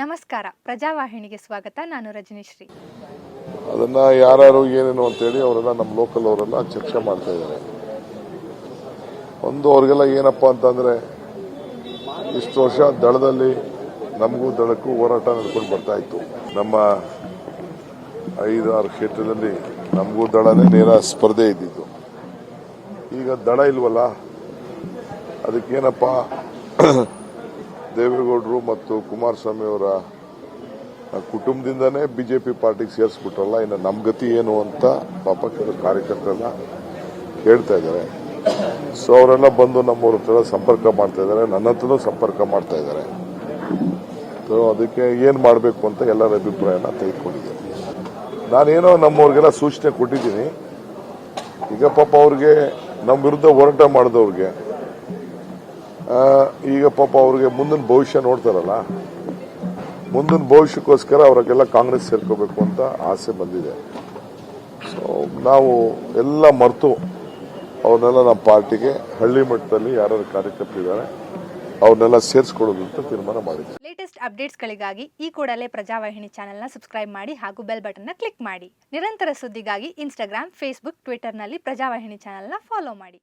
ನಮಸ್ಕಾರ. ಪ್ರಜಾವಾಹಿನಿಗೆ ಸ್ವಾಗತ. ನಾನು ರಜನಿಶ್ರೀ. ಅದನ್ನ ಯಾರು ಏನೇನು ಅಂತೇಳಿ ಅವರೆಲ್ಲ ನಮ್ಮ ಲೋಕಲ್ ಅವರೆಲ್ಲ ಚರ್ಚೆ ಮಾಡ್ತಾ ಇದ್ದಾರೆ. ಒಂದು ಅವ್ರಿಗೆಲ್ಲ ಏನಪ್ಪ ಅಂತಂದ್ರೆ ಇಷ್ಟು ವರ್ಷ ದಳದಲ್ಲಿ ನಮಗೂ ದಳಕ್ಕೂ ಹೋರಾಟ ನಡ್ಕೊಂಡು ಬರ್ತಾ ಇತ್ತು. ನಮ್ಮ ಐದು ಆರು ಕ್ಷೇತ್ರದಲ್ಲಿ ನಮಗೂ ದಳನೇ ನೇರ ಸ್ಪರ್ಧೆ ಇದ್ದಿತ್ತು ಈಗ ದಳ ಇಲ್ವಲ್ಲ? ಅದಕ್ಕೇನಪ್ಪ? ದೇವೇಗೌಡರು ಮತ್ತು ಕುಮಾರಸ್ವಾಮಿ ಅವರ ಕುಟುಂಬದಿಂದನೇ ಬಿಜೆಪಿ ಪಾರ್ಟಿಗೆ ಸೇರಿಸ್ಬಿಟ್ರಲ್ಲ, ಇನ್ನು ನಮ್ಮ ಗತಿ ಏನು ಅಂತ ಪಾಪ ಕೆಲವು ಕಾರ್ಯಕರ್ತರೆಲ್ಲ ಹೇಳ್ತಾ ಇದ್ದಾರೆ. ಸೊ ಅವರೆಲ್ಲ ಬಂದು ನಮ್ಮವ್ರ ಹತ್ರ ಸಂಪರ್ಕ ಮಾಡ್ತಾ ಇದ್ದಾರೆ, ನನ್ನ ಹತ್ರನೂ ಸಂಪರ್ಕ ಮಾಡ್ತಾ ಇದ್ದಾರೆ. ಸೊ ಅದಕ್ಕೆ ಏನು ಮಾಡಬೇಕು ಅಂತ ಎಲ್ಲರ ಅಭಿಪ್ರಾಯನ ತೆಗೆದುಕೊಂಡಿದ್ದೀನಿ. ನಾನೇನೋ ನಮ್ಮವ್ರಿಗೆಲ್ಲ ಸೂಚನೆ ಕೊಟ್ಟಿದ್ದೀನಿ. ಈಗ ಪಾಪ ಅವ್ರಿಗೆ ನಮ್ಮ ವಿರುದ್ಧ ಹೋರಾಟ ಮಾಡಿದವ್ರಿಗೆ ಈಗ ಪಾಪ ಅವ್ರಿಗೆ ಮುಂದಿನ ಭವಿಷ್ಯ ನೋಡ್ತಾರಲ್ಲ, ಮುಂದಿನ ಭವಿಷ್ಯಕ್ಕೋಸ್ಕರ ಅವರಿಗೆಲ್ಲ ಕಾಂಗ್ರೆಸ್ ಸೇರ್ಕೋಬೇಕು ಅಂತ ಆಸೆ ಬಂದಿದೆ. ಸೊ ನಾವು ಎಲ್ಲ ಮರೆತು ಅವನ್ನೆಲ್ಲ ನಮ್ಮ ಪಾರ್ಟಿಗೆ ಹಳ್ಳಿ ಮಟ್ಟದಲ್ಲಿ ಯಾರು ಕಾರ್ಯಕರ್ತರಿದ್ದಾರೆ ಅವನ್ನೆಲ್ಲ ಸೇರಿಸ್ಕೊಳ್ಳೋದು ಅಂತ ತೀರ್ಮಾನ ಮಾಡಿದ್ವಿ. ಲೇಟೆಸ್ಟ್ ಅಪ್ಡೇಟ್ಸ್ಗಳಿಗಾಗಿ ಈ ಕೂಡಲೇ ಪ್ರಜಾವಾಹಿನಿ ಚಾನೆಲ್ನ ಸಬ್ಸ್ಕ್ರೈಬ್ ಮಾಡಿ ಹಾಗೂ ಬೆಲ್ ಬಟನ್ನ ಕ್ಲಿಕ್ ಮಾಡಿ. ನಿರಂತರ ಸುದ್ದಿಗಾಗಿ ಇನ್ಸ್ಟಾಗ್ರಾಮ್ ಫೇಸ್ಬುಕ್ ಟ್ವಿಟರ್ನಲ್ಲಿ ಪ್ರಜಾವಾಹಿನಿ ಚಾನೆಲ್ನ ಫಾಲೋ ಮಾಡಿ.